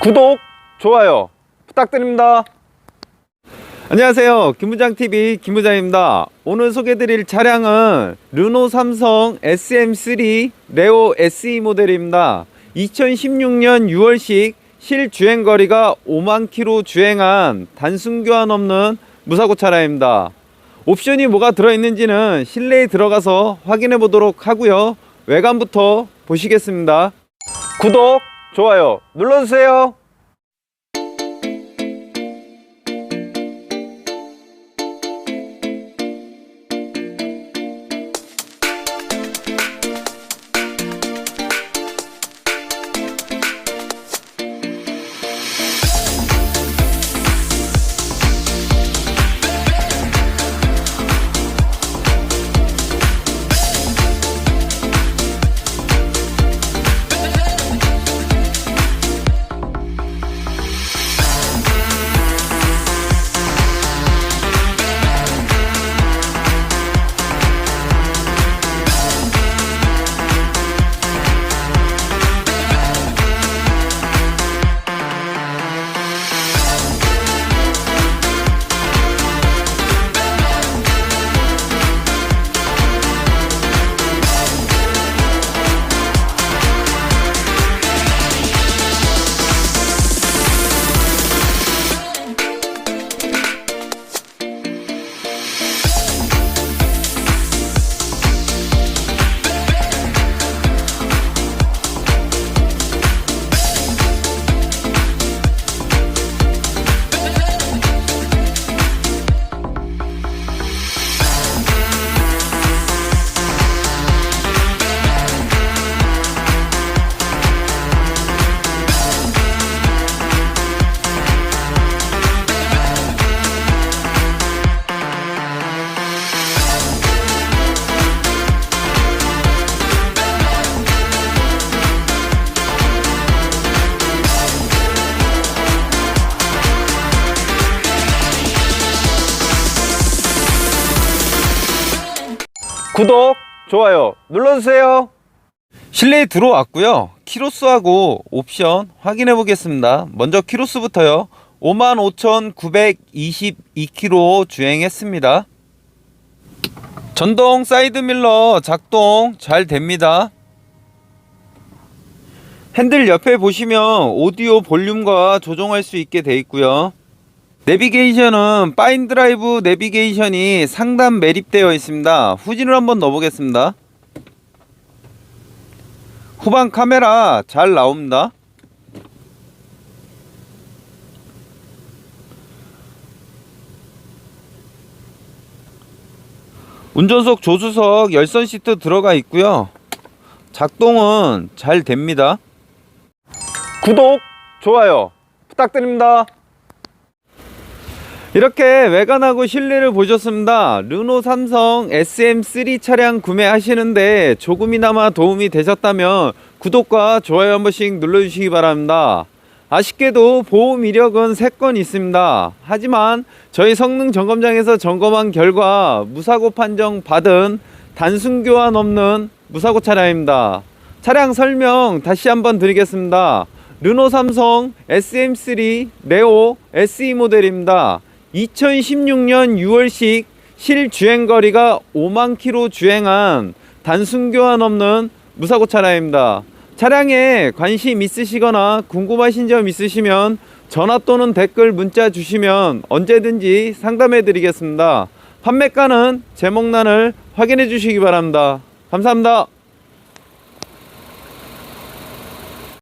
구독, 좋아요 부탁드립니다. 안녕하세요. 김부장TV 김부장입니다. 오늘 소개드릴 차량은 르노 삼성 SM3 레오 SE 모델입니다. 2016년 6월식 실주행 거리가 5만 킬로 주행한 단순 교환 없는 무사고 차량입니다. 옵션이 뭐가 들어있는지는 실내에 들어가서 확인해 보도록 하고요. 외관부터 보시겠습니다. 구독, 좋아요 눌러주세요. 구독, 좋아요 눌러주세요. 실내에 들어왔고요. 키로수하고 옵션 확인해 보겠습니다. 먼저 키로수부터요. 55,922km 주행했습니다. 전동 사이드밀러 작동 잘 됩니다. 핸들 옆에 보시면 오디오 볼륨과 조정할 수 있게 돼 있고요. 내비게이션은 파인드라이브 내비게이션이 상단 매립되어 있습니다. 후진을 한번 넣어보겠습니다. 후방 카메라 잘 나옵니다. 운전석 조수석 열선 시트 들어가 있고요. 작동은 잘 됩니다. 구독, 좋아요 부탁드립니다. 이렇게 외관하고 실내를 보셨습니다. 르노 삼성 SM3 차량 구매하시는데 조금이나마 도움이 되셨다면 구독과 좋아요 한 번씩 눌러주시기 바랍니다. 아쉽게도 보험 이력은 3건 있습니다. 하지만 저희 성능 점검장에서 점검한 결과 무사고 판정 받은 단순 교환 없는 무사고 차량입니다. 차량 설명 다시 한번 드리겠습니다. 르노 삼성 SM3 레오 SE 모델입니다. 2016년 6월식 실주행 거리가 5만 킬로 주행한 단순 교환 없는 무사고 차량입니다. 차량에 관심 있으시거나 궁금하신 점 있으시면 전화 또는 댓글 문자 주시면 언제든지 상담해 드리겠습니다. 판매가는 제목란을 확인해 주시기 바랍니다. 감사합니다.